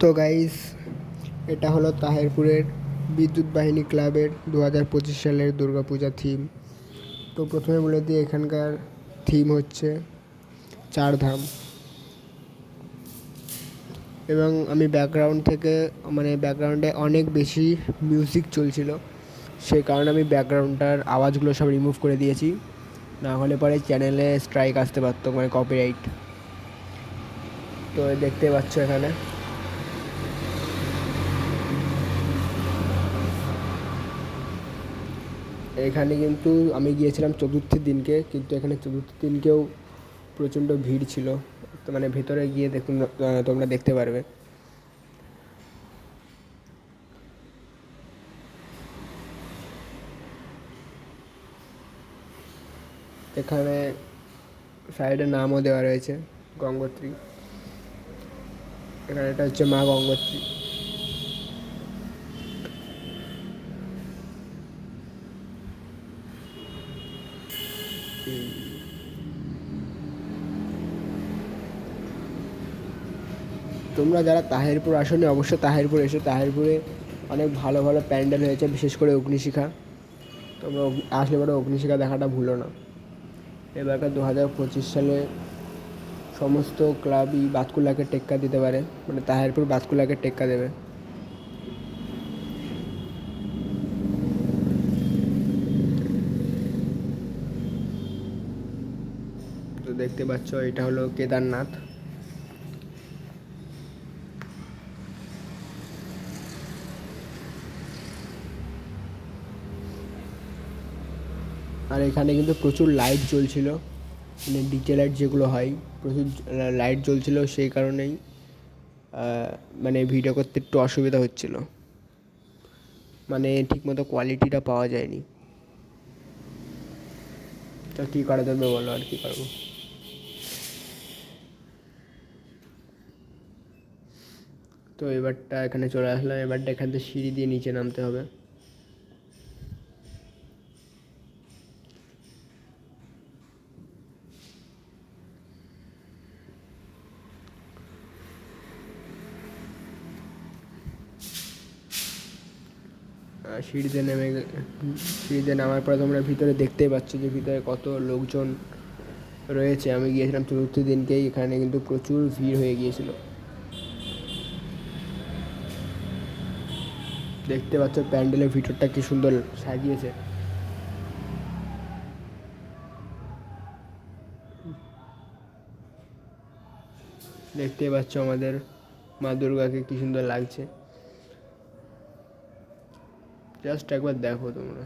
তো গাইস এটা হলো তাহেরপুরের বিদ্যুৎ বাহিনী ক্লাবের দু হাজার পঁচিশ সালের দুর্গাপূজা থিম তো প্রথমে বলে দিই, এখানকার থিম হচ্ছে চারধাম। এবং আমি ব্যাকগ্রাউন্ড থেকে মানে ব্যাকগ্রাউন্ডে অনেক বেশি মিউজিক চলছিল। সেই কারণে আমি ব্যাকগ্রাউন্ডটার আওয়াজগুলো সব রিমুভ করে দিয়েছি। না হলে পরে চ্যানেলে স্ট্রাইক আসতে পারতো মানে কপিরাইট তো দেখতে পাচ্ছ এখানে। এখানে কিন্তু আমি গিয়েছিলাম চতুর্থের দিনকে, কিন্তু এখানে চতুর্থ দিনকেও প্রচণ্ড ভিড় ছিল। তো মানে ভেতরে গিয়ে দেখুন তোমরা দেখতে পারবে। এখানে সাইডে নামও দেওয়া রয়েছে, গঙ্গোত্রী। এখানে এটা হচ্ছে মা গঙ্গোত্রী। তোমরা যারা তাহেরপুর আসনি, অবশ্যই তাহেরপুর এসো। তাহেরপুরে অনেক ভালো ভালো প্যান্ডেল হয়েছে, বিশেষ করে অগ্নিশিখা। তোমরা আসলে পরে অগ্নিশিখা দেখাটা ভুলো না। এবারকার দু হাজার পঁচিশ সালে সমস্ত ক্লাবই বাতকুলাকে টেক্কা দিতে পারে। মানে তাহেরপুর বাতকুলাকে টেক্কা দেবে তো দেখতে পাচ্ছ, এটা হলো কেদারনাথ। আর এখানে কিন্তু প্রচুর লাইট জ্বলছিল। মানে ডিজে লাইট যেগুলো হয়, প্রচুর লাইট জ্বলছিল সেই কারণেই মানে ভিডিও করতে একটু অসুবিধা হচ্ছিল। মানে ঠিকমতো কোয়ালিটিটা পাওয়া যায়নি। তো কী করা যাবে বলো, আর কী করব? তো এবারটা এখানে চলে আসলাম। এবারটা এখান থেকে সিঁড়ি দিয়ে নিচে নামতে হবে। সিঁড়িতে নেমে সিঁড়িতে নামার পরে তোমরা ভিতরে দেখতেই পাচ্ছ যে ভিতরে কত লোকজন রয়েছে। আমি গিয়েছিলাম চতুর্থ দিনকেই। এখানে কিন্তু প্রচুর ভিড় হয়ে গিয়েছিল। দেখতে পাচ্ছ প্যান্ডেলের ভিতরটা কি সুন্দর সাজিয়েছে। দেখতে পাচ্ছ আমাদের মা দুর্গাকে কি সুন্দর লাগছে। জাস্ট একবার দেখো তোমরা।